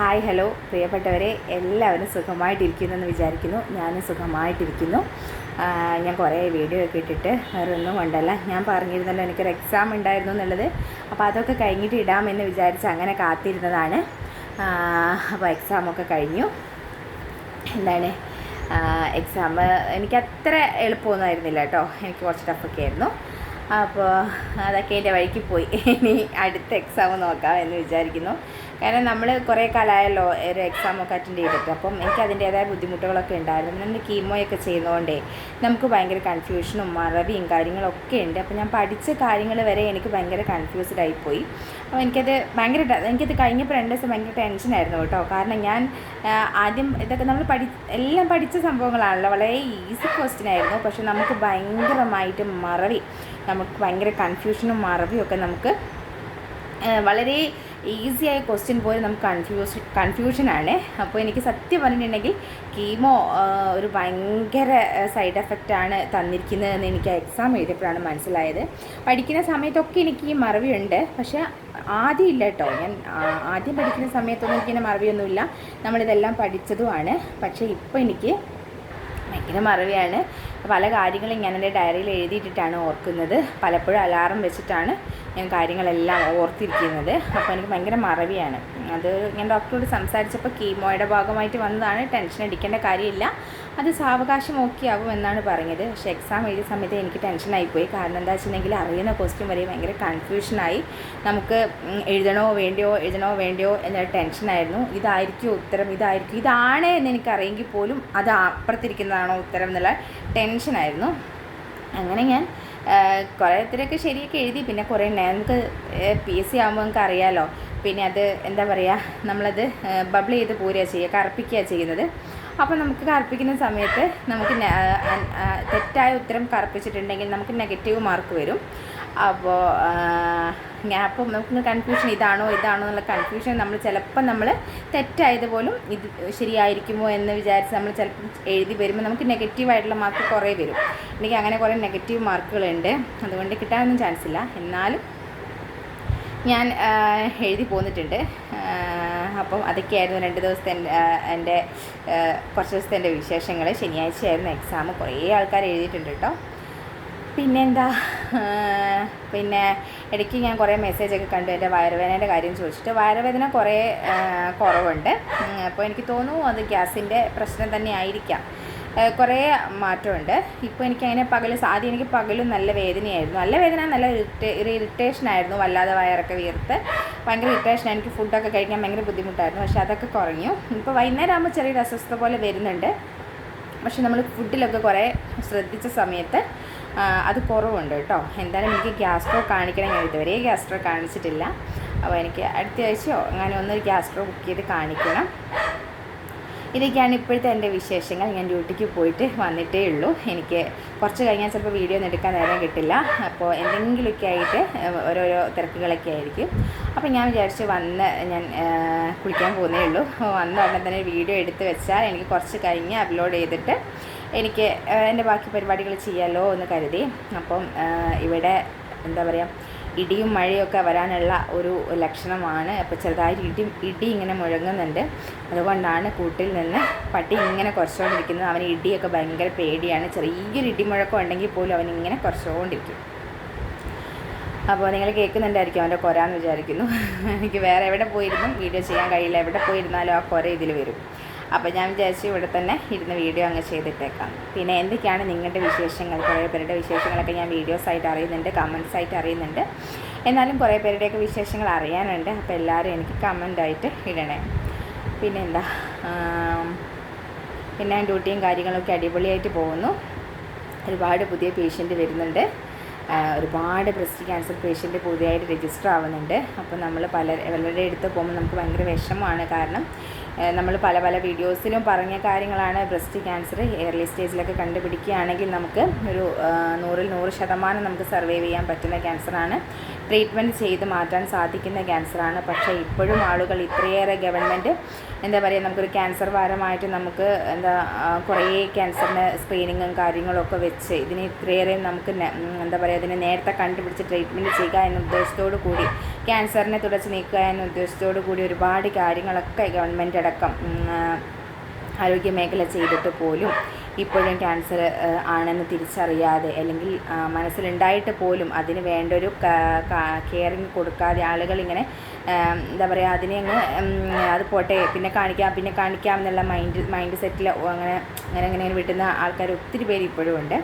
Hi hello. പ്രിയപ്പെട്ടവരെ എല്ലാവരും സുഖമായിട്ടിരിക്കുന്നു എന്ന് വിചാരിക്കുന്നു. ഞാനും സുഖമായിട്ടിരിക്കുന്നു. ഞാൻ കുറേ വീഡിയോ ഒക്കെ ഇട്ടിട്ട് വേറെ ഒന്നും കൊണ്ടല്ല. ഞാൻ പറഞ്ഞിരുന്നല്ലോ എനിക്കൊരു എക്സാം ഉണ്ടായിരുന്നു എന്നുള്ളത്. അപ്പോൾ അതൊക്കെ കഴിഞ്ഞിട്ട് ഇടാമെന്ന് വിചാരിച്ച് അങ്ങനെ കാത്തിരുന്നതാണ്. അപ്പോൾ എക്സാമൊക്കെ കഴിഞ്ഞു. എന്താണ്? എക്സാം എനിക്ക് അത്ര എളുപ്പമൊന്നും ആയിരുന്നില്ല കേട്ടോ. എനിക്ക് കുറച്ച് ടഫൊക്കെ ആയിരുന്നു. അപ്പോൾ അതൊക്കെ എന്റെ വഴിക്ക് പോയി. ഇനി അടുത്ത എക്സാം നോക്കാം എന്ന് വിചാരിക്കുന്നു. കാരണം നമ്മൾ കുറേ കാലമായല്ലോ ഒരു എക്സാമൊക്കെ അറ്റൻഡ് ചെയ്തിട്ട്. അപ്പം എനിക്ക് അതിന്റേതായ ബുദ്ധിമുട്ടുകളൊക്കെ ഉണ്ടായിരുന്നു. നമ്മൾ കീമോയൊക്കെ ചെയ്യുന്നതുകൊണ്ടേ നമുക്ക് ഭയങ്കര കൺഫ്യൂഷനും മറവിയും കാര്യങ്ങളൊക്കെ ഉണ്ട്. അപ്പോൾ ഞാൻ പഠിച്ച കാര്യങ്ങൾ വരെ എനിക്ക് ഭയങ്കര കൺഫ്യൂസ്ഡ് ആയിപ്പോയി. അപ്പോൾ എനിക്കത് ഭയങ്കര എനിക്കത് കഴിഞ്ഞപ്പോൾ രണ്ട് ദിവസം ഭയങ്കര ടെൻഷനായിരുന്നു കേട്ടോ. കാരണം ഞാൻ ആദ്യം ഇതൊക്കെ നമ്മൾ പഠി എല്ലാം പഠിച്ച സംഭവങ്ങളാണല്ലോ. വളരെ ഈസി ക്വസ്റ്റ്യൻ ആയിരുന്നു. പക്ഷെ നമുക്ക് ഭയങ്കരമായിട്ട് മറവി. നമുക്ക് ഭയങ്കര കൺഫ്യൂഷനും മറവിയും ഒക്കെ നമുക്ക് വളരെ ഈസി ആയ ക്വസ്റ്റ്യൻ പോലും നമുക്ക് കൺഫ്യൂഷൻ കൺഫ്യൂഷനാണ് അപ്പോൾ എനിക്ക് സത്യം പറഞ്ഞിട്ടുണ്ടെങ്കിൽ കീമോ ഒരു ഭയങ്കര സൈഡ് എഫക്റ്റാണ് തന്നിരിക്കുന്നതെന്ന് എനിക്ക് എക്സാം എഴുതിയപ്പോഴാണ് മനസ്സിലായത്. പഠിക്കുന്ന സമയത്തൊക്കെ എനിക്ക് ഈ മറവിയുണ്ട്. പക്ഷേ ആദ്യം ഇല്ല കേട്ടോ. ഞാൻ ആദ്യം പഠിക്കുന്ന സമയത്തൊന്നും എനിക്കിങ്ങനെ മറവിയൊന്നുമില്ല. നമ്മളിതെല്ലാം പഠിച്ചതുമാണ്. പക്ഷേ ഇപ്പോൾ എനിക്ക് ഭയങ്കര മറവിയാണ്. പല കാര്യങ്ങളും ഞാൻ എന്റെ ഡയറിയിൽ എഴുതിയിട്ടിട്ടാണ് ഓർക്കുന്നത്. പലപ്പോഴും അലാറം വെച്ചിട്ടാണ് ഞാൻ കാര്യങ്ങളെല്ലാം ഓർത്തിരിക്കുന്നത്. അപ്പോൾ എനിക്ക് ഭയങ്കര മറവിയാണ്. അത് ഞാൻ ഡോക്ടറോട് സംസാരിച്ചപ്പോൾ കീമോയുടെ ഭാഗമായിട്ട് വന്നതാണ്. ടെൻഷൻ അടിക്കേണ്ട കാര്യമില്ല. അത് സാവകാശം ഓക്കെ ആവും എന്നാണ് പറഞ്ഞത്. പക്ഷേ എക്സാം എഴുതിയ സമയത്ത് എനിക്ക് ടെൻഷനായിപ്പോയി കാരണം എന്താ വെച്ചിട്ടുണ്ടെങ്കിൽ അറിയുന്ന ക്വസ്റ്റ്യൻ വരെ ഭയങ്കര കൺഫ്യൂഷനായി നമുക്ക് എഴുതണോ വേണ്ടയോ എഴുതണോ വേണ്ടയോ എന്നൊരു ടെൻഷനായിരുന്നു ഇതായിരിക്കും ഉത്തരം ഇതായിരിക്കും ഇതാണ് എന്ന് എനിക്കറിയെങ്കിൽ പോലും അത് അപ്പുറത്തിരിക്കുന്നതാണോ ഉത്തരം എന്നുള്ള ടെൻഷനായിരുന്നു അങ്ങനെ ഞാൻ കുറേ ഇത്തിരിയൊക്കെ ശരിയൊക്കെ എഴുതി. പിന്നെ കുറേ. നമുക്ക് പി എസ് സി ആകുമ്പോൾ നമുക്ക് അറിയാമല്ലോ പിന്നെ അത് എന്താ പറയുക നമ്മളത് ബബിൾ ചെയ്ത് പോരുക ചെയ്യുക കറുപ്പിക്കുക ചെയ്യുന്നത്. അപ്പോൾ നമുക്ക് കറുപ്പിക്കുന്ന സമയത്ത് നമുക്ക് തെറ്റായ ഉത്തരം കറുപ്പിച്ചിട്ടുണ്ടെങ്കിൽ നമുക്ക് നെഗറ്റീവ് മാർക്ക് വരും. അപ്പോൾ ഗ്യാപ്പ് നമുക്ക് കൺഫ്യൂഷൻ ഇതാണോ ഇതാണോ എന്നുള്ള കൺഫ്യൂഷൻ നമ്മൾ ചിലപ്പോൾ നമ്മൾ തെറ്റായത് പോലും ഇത് ശരിയായിരിക്കുമോ എന്ന് വിചാരിച്ച് നമ്മൾ ചിലപ്പം എഴുതി വരുമ്പോൾ നമുക്ക് നെഗറ്റീവായിട്ടുള്ള മാർക്ക് കുറേ വരും. എനിക്ക് അങ്ങനെ കുറേ നെഗറ്റീവ് മാർക്കുകളുണ്ട് അതുകൊണ്ട് കിട്ടാനൊന്നും ചാൻസ് ഇല്ല. എന്നാലും ഞാൻ എഴുതി പോന്നിട്ടുണ്ട്. അപ്പം അതൊക്കെയായിരുന്നു രണ്ട് ദിവസത്തെ എന്റെ കുറച്ച് ദിവസത്തെ എന്റെ വിശേഷങ്ങൾ. ശനിയാഴ്ചയായിരുന്നു എക്സാം കുറേ ആൾക്കാർ എഴുതിയിട്ടുണ്ട് കേട്ടോ പിന്നെന്താ? പിന്നെ ഇടയ്ക്ക് ഞാൻ കുറേ മെസ്സേജൊക്കെ കണ്ടു എന്റെ വയറുവേദനയുടെ കാര്യം ചോദിച്ചിട്ട്. വയറുവേദന കുറേ കുറവുണ്ട്. അപ്പോൾ എനിക്ക് തോന്നുന്നു അത് ഗ്യാസിന്റെ പ്രശ്നം തന്നെ ആയിരിക്കാം. കുറേ മാറ്റമുണ്ട്. ഇപ്പോൾ എനിക്ക് അങ്ങനെ പകൽ ആദ്യം എനിക്ക് പകലും നല്ല വേദനയായിരുന്നു. നല്ല വേദന നല്ല ഇറിറ്റേ ഇറിറ്റേഷൻ ആയിരുന്നു. വല്ലാതെ വയറൊക്കെ വീർത്ത്. ഭയങ്കര ഇറിറ്റേഷൻ എനിക്ക് ഫുഡൊക്കെ കഴിക്കാൻ ഭയങ്കര ബുദ്ധിമുട്ടായിരുന്നു. പക്ഷേ അതൊക്കെ കുറഞ്ഞു. ഇപ്പോൾ വൈകുന്നേരം ആകുമ്പോൾ ചെറിയൊരു അസ്വസ്ഥത പോലെ വരുന്നുണ്ട്. പക്ഷെ നമ്മൾ ഫുഡിലൊക്കെ കുറേ ശ്രദ്ധിച്ച സമയത്ത് അത് കുറവുണ്ട് കേട്ടോ. എന്തായാലും എനിക്ക് ഗ്യാസ്ട്രോ കാണിക്കണം. ഞാൻ ഇതുവരെ ഗ്യാസ്ട്രോ കാണിച്ചിട്ടില്ല. അപ്പോൾ എനിക്ക് അടുത്ത ആഴ്ചയോ അങ്ങനെ ഗ്യാസ്ട്രോ ബുക്ക് ചെയ്ത് കാണിക്കണം. ഇതൊക്കെയാണ് ഇപ്പോഴത്തെ എന്റെ വിശേഷങ്ങൾ. ഞാൻ ഡ്യൂട്ടിക്ക് പോയിട്ട് വന്നിട്ടേ ഉള്ളൂ. എനിക്ക് കുറച്ച് കഴിഞ്ഞാൽ ചിലപ്പോൾ വീഡിയോ ഒന്നും എടുക്കാൻ നേരം കിട്ടില്ല. അപ്പോൾ എന്തെങ്കിലുമൊക്കെ ആയിട്ട് ഓരോരോ തിരക്കുകളൊക്കെ ആയിരിക്കും. അപ്പോൾ ഞാൻ വിചാരിച്ച് വന്ന് ഞാൻ കുളിക്കാൻ പോകുന്നേ ഉള്ളൂ. വന്ന ഉടനെ തന്നെ വീഡിയോ എടുത്ത് വെച്ചാൽ എനിക്ക് കുറച്ച് കഴിഞ്ഞ് അപ്ലോഡ് ചെയ്തിട്ട് എനിക്ക് എന്റെ ബാക്കി പരിപാടികൾ ചെയ്യാമല്ലോ എന്ന് കരുതി. അപ്പം ഇവിടെ എന്താ പറയുക ഇടിയും മഴയൊക്കെ വരാനുള്ള ഒരു ലക്ഷണമാണ്. അപ്പോൾ ചെറുതായിട്ട് ഇടി ഇടി ഇങ്ങനെ മുഴങ്ങുന്നുണ്ട്. അതുകൊണ്ടാണ് കൂട്ടിൽ നിന്ന് പട്ടി ഇങ്ങനെ കുറച്ചുകൊണ്ടിരിക്കുന്നത്. അവന് ഇടിയൊക്കെ ഭയങ്കര പേടിയാണ്. ചെറിയൊരു ഇടിമുഴക്കം ഉണ്ടെങ്കിൽ പോലും അവൻ ഇങ്ങനെ കുറച്ചുകൊണ്ടിരിക്കും. അപ്പോൾ നിങ്ങൾ കേൾക്കുന്നുണ്ടായിരിക്കും അവന്റെ കൊരാന്ന് വിചാരിക്കുന്നു. എനിക്ക് വേറെ എവിടെ പോയിരുന്നു? വീഡിയോ ചെയ്യാൻ കഴിയില്ല. എവിടെ പോയിരുന്നാലും ആ കൊര ഇതിൽ വരും. അപ്പോൾ ഞാൻ വിചാരിച്ചു ഇവിടെ തന്നെ ഇരുന്ന് വീഡിയോ അങ്ങ് ചെയ്തിട്ടേക്കാം. പിന്നെ എന്തൊക്കെയാണ് നിങ്ങളുടെ വിശേഷങ്ങൾ? കുറേ പേരുടെ വിശേഷങ്ങളൊക്കെ ഞാൻ വീഡിയോസ് ആയിട്ട് അറിയുന്നുണ്ട് കമൻസ് ആയിട്ട് അറിയുന്നുണ്ട്. എന്നാലും കുറേ പേരുടെയൊക്കെ വിശേഷങ്ങൾ അറിയാനുണ്ട്. അപ്പോൾ എല്ലാവരും എനിക്ക് കമന്റായിട്ട് ഇടണേ. പിന്നെന്താ? പിന്നെ ഡ്യൂട്ടിയും കാര്യങ്ങളൊക്കെ അടിപൊളിയായിട്ട് പോകുന്നു. ഒരുപാട് പുതിയ പേഷ്യന്റ് വരുന്നുണ്ട്. ഒരുപാട് ബ്രസ്റ്റ് ക്യാൻസർ പേഷ്യന്റ് പുതിയതായിട്ട് രജിസ്റ്റർ ആവുന്നുണ്ട്. അപ്പോൾ നമ്മൾ പല പലരുടെ അടുത്ത് പോകുമ്പോൾ നമുക്ക് ഭയങ്കര വിഷമമാണ്. കാരണം നമ്മൾ പല പല വീഡിയോസിലും പറഞ്ഞ കാര്യങ്ങളാണ് ബ്രസ്റ്റ് ക്യാൻസർ എയർലി സ്റ്റേജിലൊക്കെ കണ്ടുപിടിക്കുകയാണെങ്കിൽ നമുക്ക് ഒരു നൂറിൽ നൂറ് ശതമാനം നമുക്ക് സർവൈവ് ചെയ്യാൻ പറ്റുന്ന ക്യാൻസറാണ് ട്രീറ്റ്മെന്റ് ചെയ്ത് മാറ്റാൻ സാധിക്കുന്ന ക്യാൻസറാണ് പക്ഷേ ഇപ്പോഴും ആളുകൾ ഇത്രയേറെ ഗവൺമെന്റ് എന്താ പറയുക നമുക്കൊരു ക്യാൻസർ ഭാരമായിട്ട് നമുക്ക് എന്താ കുറേ ക്യാൻസറിന് സ്ക്രീനിങ്ങും കാര്യങ്ങളൊക്കെ വെച്ച് ഇതിനെ ഇത്രയേറെ നമുക്ക് എന്താ പറയുക അതിനെ നേരത്തെ കണ്ടുപിടിച്ച് ട്രീറ്റ്മെന്റ് ചെയ്യുക എന്ന ഉദ്ദേശത്തോടു കൂടി ക്യാൻസറിനെ തുടച്ച് നീക്കുക എന്ന ഉദ്ദേശത്തോടു കൂടി ഒരുപാട് കാര്യങ്ങളൊക്കെ ഗവൺമെന്റ് ഉം, ആരോഗ്യ മേഖല ചെയ്തിട്ട് പോലും ഇപ്പോഴും ക്യാൻസർ ആണെന്ന് തിരിച്ചറിയാതെ അല്ലെങ്കിൽ മനസ്സിലുണ്ടായിട്ട് പോലും അതിന് വേണ്ട ഒരു കെയറിങ് കൊടുക്കാതെ ആളുകൾ ഇങ്ങനെ എന്താ പറയുക അതിനെ അങ്ങ് അത് പോട്ടെ പിന്നെ കാണിക്കാം പിന്നെ കാണിക്കാം എന്നുള്ള മൈൻഡ് മൈൻഡ് സെറ്റിൽ അങ്ങനെ അങ്ങനെ അങ്ങനെ വിട്ടുന്ന ആൾക്കാർ ഒത്തിരി പേര് ഇപ്പോഴും ഉണ്ട്.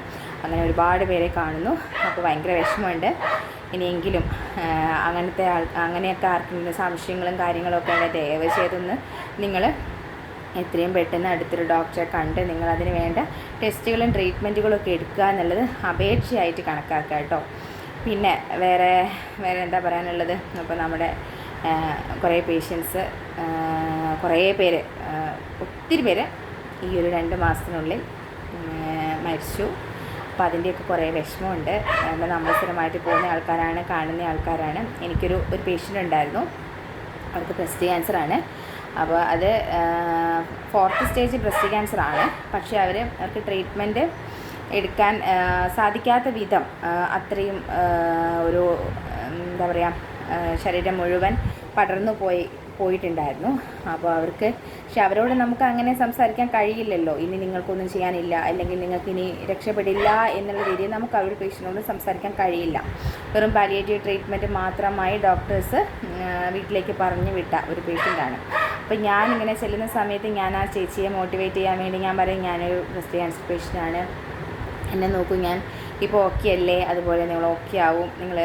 അങ്ങനെ ഒരുപാട് പേരെ കാണുന്നു. അപ്പോൾ ഭയങ്കര വിഷമമുണ്ട്. ഇനിയെങ്കിലും അങ്ങനത്തെ ആൾ അങ്ങനെയൊക്കെ ആർക്കെങ്കിലും സംശയങ്ങളും കാര്യങ്ങളൊക്കെ ഉണ്ടെങ്കിൽ ദയവ് ചെയ്തൊന്ന് നിങ്ങൾ എത്രയും പെട്ടെന്ന് അടുത്തൊരു ഡോക്ടറെ കണ്ട് നിങ്ങൾ അതിന് വേണ്ട ടെസ്റ്റുകളും ട്രീറ്റ്മെന്റുകളും ഒക്കെ എടുക്കുക എന്നുള്ളത് അപേക്ഷയായിട്ട് കണക്കാക്കുക കേട്ടോ. പിന്നെ വേറെ വേറെ എന്താ പറയാനുള്ളത്? അപ്പോൾ നമ്മുടെ കുറേ പേഷ്യൻസ് കുറേ പേര് ഒത്തിരി പേര് ഈ ഒരു രണ്ട് മാസത്തിനുള്ളിൽ മരിച്ചു. അപ്പോൾ അതിന്റെയൊക്കെ കുറേ വിഷമമുണ്ട്. കാരണം നമ്മൾ സ്ഥിരമായിട്ട് പോകുന്ന ആൾക്കാരാണ് കാണുന്ന ആൾക്കാരാണ്. എനിക്കൊരു ഒരു പേഷ്യന്റ് ഉണ്ടായിരുന്നു. അവർക്ക് ബ്രസ്റ്റ് ക്യാൻസർ ആണ്. അപ്പോൾ അത് ഫോർത്ത് സ്റ്റേജ് ബ്രസ്റ്റ് ക്യാൻസർ ആണ്. പക്ഷേ അവർ അവർക്ക് ട്രീറ്റ്മെന്റ് എടുക്കാൻ സാധിക്കാത്ത വിധം അത്രയും ഒരു എന്താ പറയുക ശരീരം മുഴുവൻ പടർന്നു പോയി പോയിട്ടുണ്ടായിരുന്നു. അപ്പോൾ അവർക്ക് പക്ഷെ അവരോട് നമുക്ക് അങ്ങനെ സംസാരിക്കാൻ കഴിയില്ലല്ലോ. ഇനി നിങ്ങൾക്കൊന്നും ചെയ്യാനില്ല. അല്ലെങ്കിൽ നിങ്ങൾക്ക് ഇനി രക്ഷപ്പെടില്ല എന്നുള്ള രീതിയിൽ നമുക്ക് അവരുടെ പേഷ്യനോട് സംസാരിക്കാൻ കഴിയില്ല. വെറും പാലിയേറ്റീവ് ട്രീറ്റ്മെന്റ് മാത്രമായി ഡോക്ടേഴ്സ് വീട്ടിലേക്ക് പറഞ്ഞു വിട്ട ഒരു പേഷ്യന്റാണ് അപ്പോൾ ഞാൻ ഇങ്ങനെ ചെല്ലുന്ന സമയത്ത് ഞാൻ ആ ചേച്ചിയെ മോട്ടിവേറ്റ് ചെയ്യാൻ വേണ്ടി ഞാൻ പറയും ഞാനൊരു ക്രിസ്ത്യൻ പേഷ്യന്റാണ് എന്നെ നോക്കൂ ഞാൻ ഇപ്പോൾ ഓക്കെ അല്ലേ? അതുപോലെ നിങ്ങൾ ഓക്കെ ആവും. നിങ്ങൾ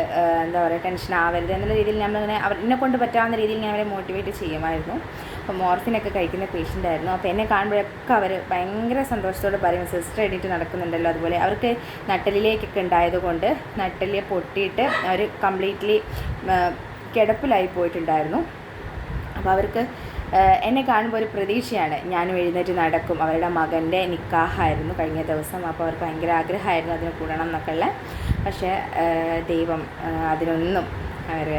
എന്താ പറയുക ടെൻഷൻ ആവരുത് എന്നുള്ള രീതിയിൽ നമ്മളിങ്ങനെ അവർ എന്നെ കൊണ്ട് പറ്റാവുന്ന രീതിയിൽ ഞാൻ അവരെ മോട്ടിവേറ്റ് ചെയ്യുമായിരുന്നു. അപ്പോൾ മോർഫിനൊക്കെ കഴിക്കുന്ന പേഷ്യന്റ് ആയിരുന്നു. അപ്പോൾ എന്നെ കാണുമ്പോഴൊക്കെ അവർ ഭയങ്കര സന്തോഷത്തോടെ പറയും സിസ്റ്റർ എഡിറ്റ് നടക്കുന്നുണ്ടല്ലോ. അതുപോലെ അവർക്ക് നട്ടലിലേക്കൊക്കെ ഉണ്ടായതുകൊണ്ട് നട്ടലിയെ പൊട്ടിയിട്ട് അവർ കംപ്ലീറ്റ്ലി കിടപ്പിലായി പോയിട്ടുണ്ടായിരുന്നു. അപ്പോൾ അവർക്ക് എന്നെ കാണുമ്പോൾ ഒരു പ്രതീക്ഷയാണ്. ഞാനും എഴുന്നേറ്റ് നടക്കും. അവരുടെ മകന്റെ നിക്കാഹായിരുന്നു കഴിഞ്ഞ ദിവസം. അപ്പോൾ അവർക്ക് ഭയങ്കര ആഗ്രഹമായിരുന്നു അതിന് കൂടണം എന്നൊക്കെ പക്ഷേ ദൈവം അതിനൊന്നും അവർ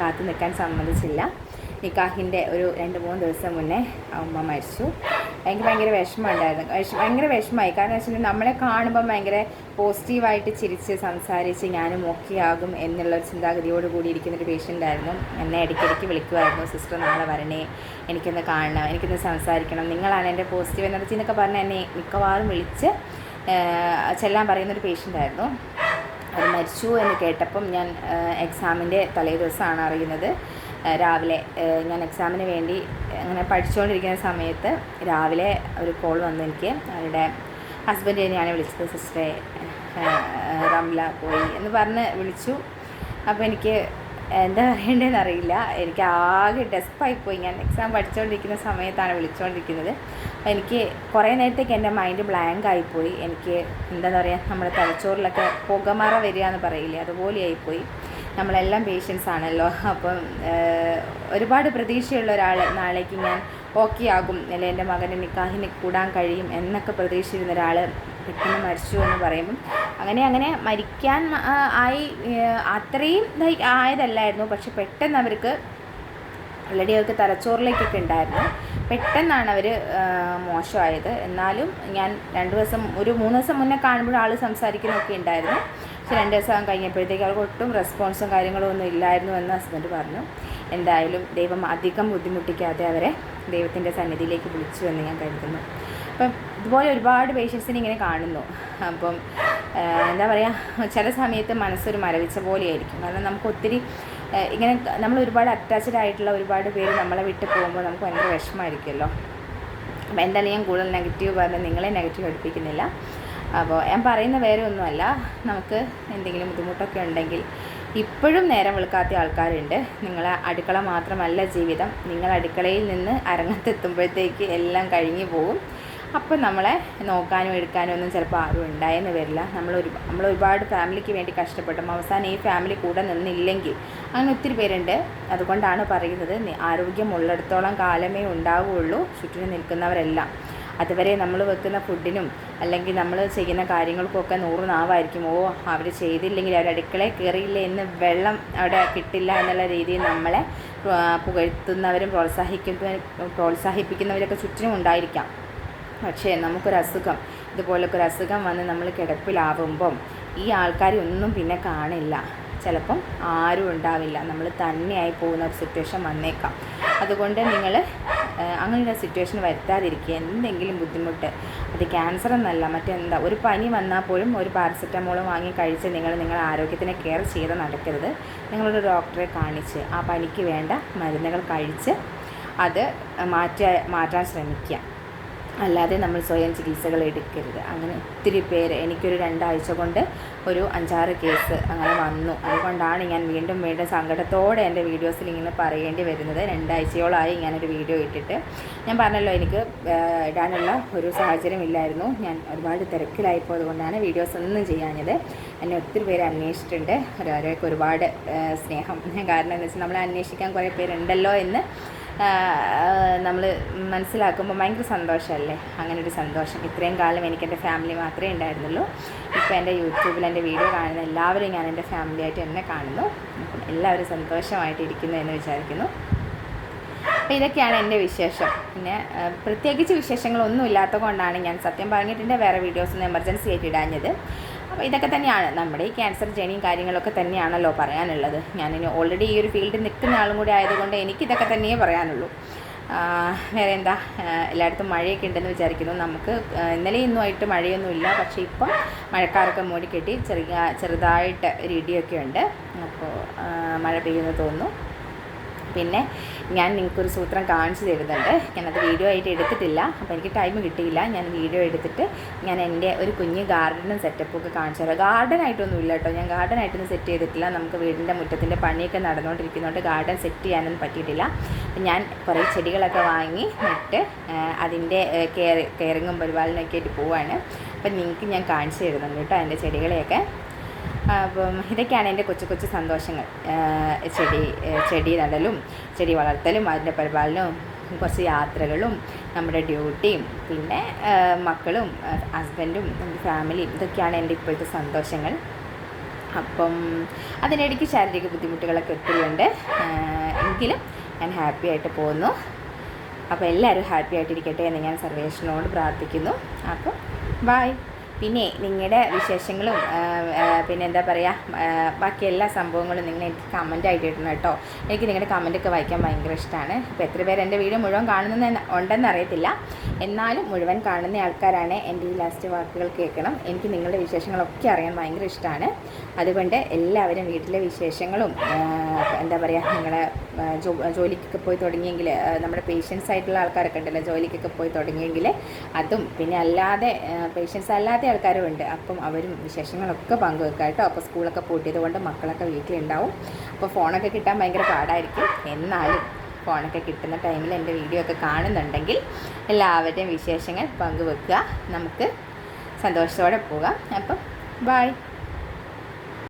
കാത്തു നിൽക്കാൻ സമ്മതിച്ചില്ല. നിക്കാഹിന്റെ ഒരു രണ്ട് മൂന്ന് ദിവസം മുന്നേ അമ്മ മരിച്ചു. എനിക്ക് ഭയങ്കര വിഷമമുണ്ടായിരുന്നു. വിഷമം ഭയങ്കര വിഷമമായി. കാരണം വെച്ചിട്ടുണ്ടെങ്കിൽ നമ്മളെ കാണുമ്പോൾ ഭയങ്കര പോസിറ്റീവായിട്ട് ചിരിച്ച് സംസാരിച്ച് ഞാനും ആകും എന്നുള്ള ഒരു ചിന്താഗതിയോട് കൂടി ഇരിക്കുന്ന ഒരു പേഷ്യന്റ് ആയിരുന്നു. എന്നെ ഇടയ്ക്കിടയ്ക്ക് വിളിക്കുമായിരുന്നു സിസ്റ്റർ നാളെ വരണേ. എനിക്കൊന്ന് കാണണം. എനിക്കൊന്ന് സംസാരിക്കണം. നിങ്ങളാണ് എന്റെ പോസിറ്റീവ് എനർജി എന്നൊക്കെ പറഞ്ഞ് എന്നെ മിക്കവാറും വിളിച്ച് ചെല്ലാൻ പറയുന്നൊരു പേഷ്യന്റ് ആയിരുന്നു. അത് മരിച്ചു എന്ന് കേട്ടപ്പം ഞാൻ എക്സാമിന്റെ തലേ ദിവസമാണ് അറിയുന്നത്. രാവിലെ ഞാൻ എക്സാമിന് വേണ്ടി അങ്ങനെ പഠിച്ചുകൊണ്ടിരിക്കുന്ന സമയത്ത് രാവിലെ ഒരു കോൾ വന്നു എനിക്ക്. അവരുടെ ഹസ്ബൻഡ് ഞാൻ വിളിച്ചത് സിസ്റ്ററെ റംല പോയി എന്ന് പറഞ്ഞ് വിളിച്ചു. അപ്പോൾ എനിക്ക് എന്താ പറയേണ്ടതെന്ന് അറിയില്ല. എനിക്ക് ആകെ ഡെസ്പായി പോയി. ഞാൻ എക്സാം പഠിച്ചുകൊണ്ടിരിക്കുന്ന സമയത്താണ് വിളിച്ചുകൊണ്ടിരിക്കുന്നത് അപ്പോൾ എനിക്ക് കുറേ നേരത്തേക്ക് എന്റെ മൈൻഡ് ബ്ലാങ്ക് ആയിപ്പോയി എനിക്ക് എന്താ പറയുക നമ്മുടെ തലച്ചോറിലൊക്കെ പുകമറ വരിക എന്ന് പറയില്ലേ അതുപോലെ ആയിപ്പോയി നമ്മളെല്ലാം പേഷ്യൻസ് ആണല്ലോ. അപ്പം ഒരുപാട് പ്രതീക്ഷയുള്ള ഒരാൾ നാളേക്ക് ഞാൻ ഓക്കെ ആകും. അല്ലെ എന്റെ മകനെ നിക്കാഹിന് കൂടാൻ കഴിയും എന്നൊക്കെ പ്രതീക്ഷിച്ചിരുന്ന ഒരാൾ പെട്ടെന്ന് മരിച്ചു എന്ന് പറയുമ്പം അങ്ങനെ അങ്ങനെ മരിക്കാൻ ആയി അത്രയും ആയതല്ലായിരുന്നു. പക്ഷെ പെട്ടെന്ന് അവർക്ക് ഓൾറെഡി അവർക്ക് തലച്ചോറിലേക്കൊക്കെ ഉണ്ടായിരുന്നു. പെട്ടെന്നാണ് അവർ മോശമായത്. എന്നാലും ഞാൻ രണ്ട് ദിവസം ഒരു മൂന്ന് ദിവസം മുന്നേ കാണുമ്പോൾ ആൾ സംസാരിക്കുന്നൊക്കെ ഉണ്ടായിരുന്നു. പക്ഷെ രണ്ട് ദിവസം കഴിഞ്ഞപ്പോഴത്തേക്ക് അവർക്ക് ഒട്ടും റെസ്പോൺസും കാര്യങ്ങളും ഒന്നും ഇല്ലായിരുന്നു എന്ന് ഹസ്ബൻഡ് പറഞ്ഞു. എന്തായാലും ദൈവം അധികം ബുദ്ധിമുട്ടിക്കാതെ അവരെ ദൈവത്തിന്റെ സന്നിധിയിലേക്ക് വിളിച്ചു എന്ന് ഞാൻ കരുതുന്നു. അപ്പം ഇതുപോലെ ഒരുപാട് പേഷ്യൻസിനെ ഇങ്ങനെ കാണുന്നു. അപ്പം എന്താ പറയുക ചില സമയത്ത് മനസ്സൊരു മരവിച്ച പോലെയായിരിക്കും. കാരണം നമുക്ക് ഒത്തിരി ഇങ്ങനെ നമ്മൾ ഒരുപാട് അറ്റാച്ച്ഡ് ആയിട്ടുള്ള ഒരുപാട് പേര് നമ്മളെ വിട്ട് പോകുമ്പോൾ നമുക്ക് ഭയങ്കര വിഷമമായിരിക്കുമല്ലോ. അപ്പോൾ എന്തായാലും ഞാൻ കൂടുതൽ നെഗറ്റീവ് പറഞ്ഞ് നിങ്ങളെ നെഗറ്റീവ് അടുപ്പിക്കുന്നില്ല അപ്പോൾ ഞാൻ പറയുന്ന വേറെ ഒന്നുമല്ല. നമുക്ക് എന്തെങ്കിലും ബുദ്ധിമുട്ടൊക്കെ ഉണ്ടെങ്കിൽ ഇപ്പോഴും നേരം വെളുക്കാത്ത ആൾക്കാരുണ്ട്. നിങ്ങളെ അടുക്കള മാത്രമല്ല ജീവിതം. നിങ്ങൾ അടുക്കളയിൽ നിന്ന് അരങ്ങത്തെത്തുമ്പോഴത്തേക്ക് എല്ലാം കഴിഞ്ഞു പോകും. അപ്പം നമ്മളെ നോക്കാനും എടുക്കാനും ഒന്നും ചിലപ്പോൾ ആരും ഉണ്ടായെന്ന് വരില്ല. നമ്മൾ ഒരു നമ്മൾ ഒരുപാട് ഫാമിലിക്ക് വേണ്ടി കഷ്ടപ്പെട്ടും. അവസാനം ഈ ഫാമിലി കൂടെ നിന്നില്ലെങ്കിൽ അങ്ങനെ ഒത്തിരി പേരുണ്ട്. അതുകൊണ്ടാണ് പറയുന്നത് ആരോഗ്യമുള്ളിടത്തോളം കാലമേ ഉണ്ടാവുകയുള്ളൂ ചുറ്റിനും നിൽക്കുന്നവരെല്ലാം. അതുവരെ നമ്മൾ വെക്കുന്ന ഫുഡിനും അല്ലെങ്കിൽ നമ്മൾ ചെയ്യുന്ന കാര്യങ്ങൾക്കൊക്കെ നൂറ് നാവായിരിക്കും. ഓ അവർ ചെയ്തില്ലെങ്കിൽ അവർ അടുക്കളയിൽ കയറിയില്ല എന്ന് വെള്ളം അവിടെ കിട്ടില്ല എന്നുള്ള രീതിയിൽ നമ്മളെ പുകഴ്ത്തുന്നവരും പ്രോത്സാഹിക്കുന്ന പ്രോത്സാഹിപ്പിക്കുന്നവരൊക്കെ ചുറ്റിനും ഉണ്ടായിരിക്കാം. പക്ഷേ നമുക്കൊരു അസുഖം ഇതുപോലൊക്കെ ഒരു അസുഖം വന്ന് നമ്മൾ കിടപ്പിലാവുമ്പം ഈ ആൾക്കാരെ ഒന്നും പിന്നെ കാണില്ല. ചിലപ്പം ആരും ഉണ്ടാവില്ല. നമ്മൾ തന്നെയായി പോകുന്ന ഒരു സിറ്റുവേഷൻ വന്നേക്കാം. അതുകൊണ്ട് നിങ്ങൾ അങ്ങനെ ഒരു സിറ്റുവേഷൻ വരുത്താതിരിക്കുക. എന്തെങ്കിലും ബുദ്ധിമുട്ട്. അത് ക്യാൻസർ എന്നല്ല മറ്റെന്താ? ഒരു പനി വന്നാൽ പോലും ഒരു പാരസെറ്റമോൾ വാങ്ങി കഴിച്ച് നിങ്ങൾ നിങ്ങളുടെ ആരോഗ്യത്തിനെ കെയർ ചെയ്ത് നടക്കരുത്. നിങ്ങളൊരു ഡോക്ടറെ കാണിച്ച് ആ പനിക്ക് വേണ്ട മരുന്നുകൾ കഴിച്ച് അത് മാറ്റാ മാറ്റാൻ ശ്രമിക്കുക. അല്ലാതെ നമ്മൾ സ്വയം ചികിത്സകൾ എടുക്കരുത്. അങ്ങനെ ഒത്തിരി പേര് എനിക്കൊരു രണ്ടാഴ്ച കൊണ്ട് ഒരു അഞ്ചാറ് കേസ് അങ്ങനെ വന്നു. അതുകൊണ്ടാണ് ഞാൻ വീണ്ടും വീണ്ടും സങ്കടത്തോടെ എന്റെ വീഡിയോസിൽ ഇങ്ങനെ പറയേണ്ടി വരുന്നത്. രണ്ടാഴ്ചയോളമായി ഞാനൊരു വീഡിയോ ഇട്ടിട്ട്. ഞാൻ പറഞ്ഞല്ലോ എനിക്ക് ഇടാനുള്ള ഒരു സാഹചര്യം ഇല്ലായിരുന്നു ഞാൻ ഒരുപാട് തിരക്കിലായിപ്പോയത് കൊണ്ടാണ് വീഡിയോസ് ഒന്നും ചെയ്യാഞ്ഞത്. എന്നെ ഒത്തിരി പേര് അന്വേഷിച്ചിട്ടുണ്ട്. ഓരോരോക്കെ ഒരുപാട് സ്നേഹം. കാരണം എന്താ വെച്ചാൽ നമ്മളെ അന്വേഷിക്കാൻ കുറേ പേരുണ്ടല്ലോ എന്ന് നമ്മൾ മനസ്സിലാക്കുമ്പോൾ ഭയങ്കര സന്തോഷമല്ലേ അങ്ങനെ ഒരു സന്തോഷം. ഇത്രയും കാലം എനിക്ക് എന്റെ ഫാമിലി മാത്രമേ ഉണ്ടായിരുന്നുള്ളൂ. ഇപ്പോൾ എന്റെ യൂട്യൂബിൽ എന്റെ വീഡിയോ കാണുന്ന എല്ലാവരും ഞാൻ എന്റെ ഫാമിലിയായിട്ട് എന്നെ കാണുന്നു. എല്ലാവരും സന്തോഷമായിട്ടിരിക്കുന്നു എന്ന് വിചാരിക്കുന്നു. അപ്പോൾ ഇതൊക്കെയാണ് എന്റെ വിശേഷം. പിന്നെ പ്രത്യേകിച്ച് വിശേഷങ്ങളൊന്നും ഇല്ലാത്ത കൊണ്ടാണ് ഞാൻ സത്യം പറഞ്ഞിട്ടുണ്ട് വേറെ വീഡിയോസ് വീഡിയോസൊന്നും എമർജൻസി ആയിട്ട് ഇടാഞ്ഞത്. അപ്പോൾ ഇതൊക്കെ തന്നെയാണ്. നമ്മുടെ ഈ ക്യാൻസർ ജേണിയും കാര്യങ്ങളൊക്കെ തന്നെയാണല്ലോ പറയാനുള്ളത്. ഞാനിനി ഓൾറെഡി ഈ ഒരു ഫീൽഡിൽ നിൽക്കുന്ന ആളും കൂടി ആയതുകൊണ്ട് എനിക്കിതൊക്കെ തന്നെയേ പറയാനുള്ളൂ. വേറെ എന്താ? എല്ലായിടത്തും മഴയൊക്കെ ഉണ്ടെന്ന് വിചാരിക്കുന്നു. നമുക്ക് ഇന്നലെ ഇന്നുമായിട്ട് മഴയൊന്നുമില്ല പക്ഷേ ഇപ്പം മഴക്കാരൊക്കെ മൂടിക്കെട്ടി ചെറിയ ചെറുതായിട്ട് ഒരു ഇടിയൊക്കെ ഉണ്ട്. അപ്പോൾ മഴ പെയ്യുമെന്ന് തോന്നുന്നു. പിന്നെ ഞാൻ നിങ്ങൾക്കൊരു സൂത്രം കാണിച്ചു തരുന്നുണ്ട്. ഞാനത് വീഡിയോ ആയിട്ട് എടുത്തിട്ടില്ല. അപ്പോൾ എനിക്ക് ടൈം കിട്ടിയില്ല. ഞാൻ വീഡിയോ എടുത്തിട്ട് ഞാൻ എന്റെ ഒരു കുഞ്ഞ് ഗാർഡനും സെറ്റപ്പും ഒക്കെ കാണിച്ചു തരാം. ഗാർഡൻ ആയിട്ടൊന്നും ഇല്ല കേട്ടോ. ഞാൻ ഗാർഡൻ ആയിട്ടൊന്നും സെറ്റ് ചെയ്തിട്ടില്ല. നമുക്ക് വീടിന്റെ മുറ്റത്തിന്റെ പണിയൊക്കെ നടന്നുകൊണ്ടിരിക്കുന്നതുകൊണ്ട് ഗാർഡൻ സെറ്റ് ചെയ്യാനൊന്നും പറ്റിയിട്ടില്ല. ഞാൻ കുറേ ചെടികളൊക്കെ വാങ്ങി നട്ട് അതിന്റെ കെയർ കെയറിങ്ങും പരിപാലനമൊക്കെ ആയിട്ട് പോവാണ്. അപ്പം നിങ്ങൾക്ക് ഞാൻ കാണിച്ചു തരുന്നുണ്ട് കേട്ടോ എന്റെ ചെടികളെയൊക്കെ. അപ്പം ഇതൊക്കെയാണ് എന്റെ കൊച്ചു കൊച്ചു സന്തോഷങ്ങൾ. ചെടി ചെടി നടലും ചെടി വളർത്തലും അതിന്റെ പരിപാലനവും കുറച്ച് യാത്രകളും നമ്മുടെ ഡ്യൂട്ടിയും പിന്നെ മക്കളും ഹസ്ബൻഡും ഫാമിലിയും ഇതൊക്കെയാണ് എന്റെ ഇപ്പോഴത്തെ സന്തോഷങ്ങൾ. അപ്പം അതിനിടയ്ക്ക് ശാരീരിക ബുദ്ധിമുട്ടുകളൊക്കെ ഒത്തിരി ഉണ്ട്. എങ്കിലും ഞാൻ ഹാപ്പി ആയിട്ട് പോകുന്നു. അപ്പോൾ എല്ലാവരും ഹാപ്പി ആയിട്ടിരിക്കട്ടെ എന്ന് ഞാൻ സർവേഷനോട് പ്രാർത്ഥിക്കുന്നു. അപ്പോൾ ബായ് പിന്നെ നിങ്ങളുടെ വിശേഷങ്ങളും പിന്നെ എന്താ പറയുക ബാക്കി എല്ലാ സംഭവങ്ങളും നിങ്ങൾ എനിക്ക് കമന്റ് ആയിട്ട് ഇടണം കേട്ടോ. എനിക്ക് നിങ്ങളുടെ കമന്റൊക്കെ വായിക്കാൻ ഭയങ്കര ഇഷ്ടമാണ് ഇപ്പോൾ എത്ര പേര് എന്റെ വീഡിയോ മുഴുവൻ കാണുന്ന ഉണ്ടെന്ന് അറിയത്തില്ല. എന്നാലും മുഴുവൻ കാണുന്ന ആൾക്കാരാണ് എന്റെ ഈ ലാസ്റ്റ് വാക്കുകൾ കേൾക്കണം. എനിക്ക് നിങ്ങളുടെ വിശേഷങ്ങളൊക്കെ അറിയാൻ ഭയങ്കര ഇഷ്ടമാണ് അതുകൊണ്ട് എല്ലാവരും വീട്ടിലെ വിശേഷങ്ങളും എന്താ പറയുക നിങ്ങളെ ജോലിക്കൊക്കെ പോയി തുടങ്ങിയെങ്കിൽ നമ്മുടെ പേഷ്യൻസ് ആയിട്ടുള്ള ആൾക്കാരൊക്കെ ഉണ്ടല്ലോ ജോലിക്കൊക്കെ പോയി തുടങ്ങിയെങ്കിൽ അതും പിന്നെ അല്ലാതെ പേഷ്യൻസ് അല്ലാത്ത ആൾക്കാരും ഉണ്ട് അപ്പം അവരും വിശേഷങ്ങളൊക്കെ പങ്കുവെക്കാം കേട്ടോ. അപ്പോൾ സ്കൂളൊക്കെ പൂട്ടിയത് കൊണ്ട് മക്കളൊക്കെ വീട്ടിലുണ്ടാവും. അപ്പോൾ ഫോണൊക്കെ കിട്ടാൻ ഭയങ്കര പാടായിരിക്കും. എന്നാലും ഫോണൊക്കെ കിട്ടുന്ന ടൈമിൽ എന്റെ വീഡിയോ ഒക്കെ കാണുന്നുണ്ടെങ്കിൽ എല്ലാവരുടെയും വിശേഷങ്ങൾ പങ്കുവെക്കുക. നമുക്ക് സന്തോഷത്തോടെ പോകാം. അപ്പം ബായ്